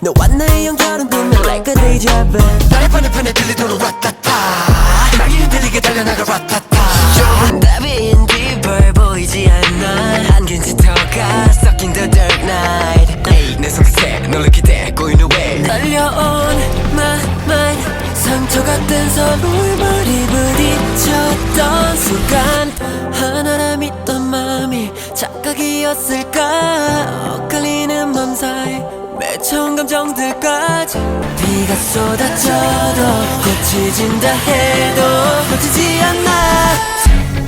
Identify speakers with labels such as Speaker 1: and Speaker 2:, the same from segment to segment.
Speaker 1: 너와 나의 연결은 꿈에 like a deja vu.
Speaker 2: 나의 반대편에 들리도록 라따따. 날개는 들리게 달려나가 라따따.
Speaker 1: 답인 뒤벌 보이지 않나 안긴 stuck in the dark night.
Speaker 2: 에이 내 손끝에 널 기대 왜
Speaker 1: 날려온 맘만 상처 같은 서로의 머리 부딪혔던 순간 하나라 믿던 마음이 착각이었을까? 엇갈리는 맘 사이 매처음 감정들까지 비가 쏟아져도 고치진다 해도 고치지 않나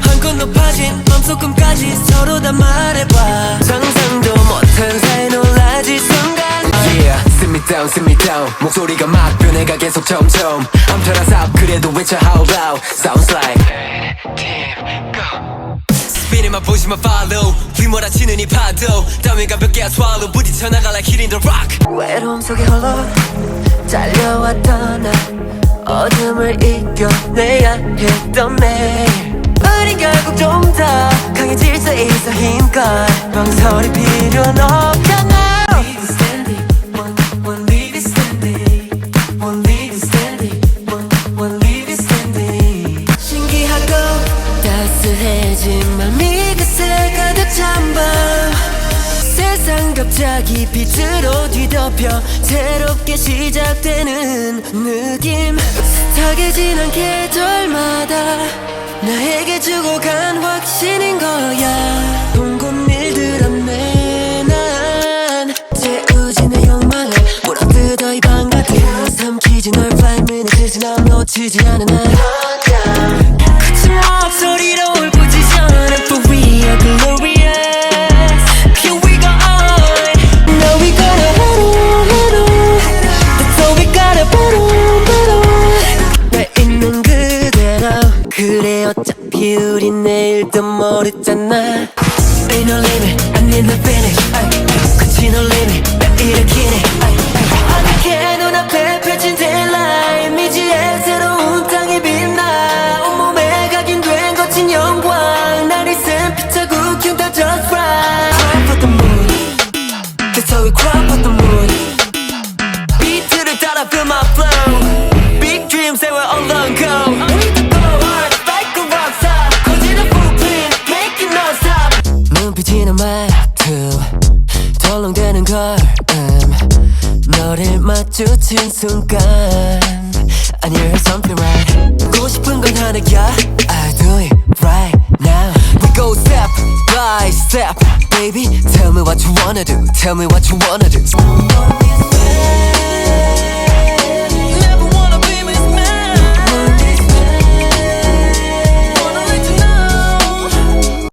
Speaker 1: 한껏 높아진 맘속금까지 서로 다 말해봐. 상상도 못한 사이 놀라지 순간.
Speaker 2: Yeah, sit me down, sit me down. 목소리가 막 변해가 계속 점점. 암탈한 삽 그래도 외쳐 how loud Sounds like. Team, go. 스피드만 보시면 follow 휘몰아치는 이 파도. 땀이 가볍게 swallow 부딪혀 나가 like hitting the rock.
Speaker 1: 외로움 속에 홀로 달려왔던 나. 어둠을 이겨내야 했던 매일. 우린 결국 좀 더 강해질 수 있어 힘껏. 망설일 필요는 없잖아 갑자기 빛으로 뒤덮여 새롭게 시작되는 느낌. 스타게진 않 계절마다 나에게 주고 간 확신인 거야. 동곤 일들었네 난 재우지 내 욕망을 물어뜯어 이 방가들 삼키지 널 five minutes 남 놓치지 않은 한 거친 목소리로 그래 어차피 우린 내일도 모르잖아 Ain't no limit I need the finish 끝이 no limit 날 일으키네 어떻게 눈앞에 펼친 daylight 미지의 새로운 땅이 빛나 온몸에 각인된 거친 영광 날 있음 피자국 흉다 just right Cry for the moon That's how we cry for the moon 비트를 따라 feel my stop 눈빛이나 말투 덜렁대는 걸음 너를 마주친 순간 I knew heard something right 보고 싶은 건 하나야 I do it right now We go step by step Baby tell me what you wanna do Tell me what you wanna do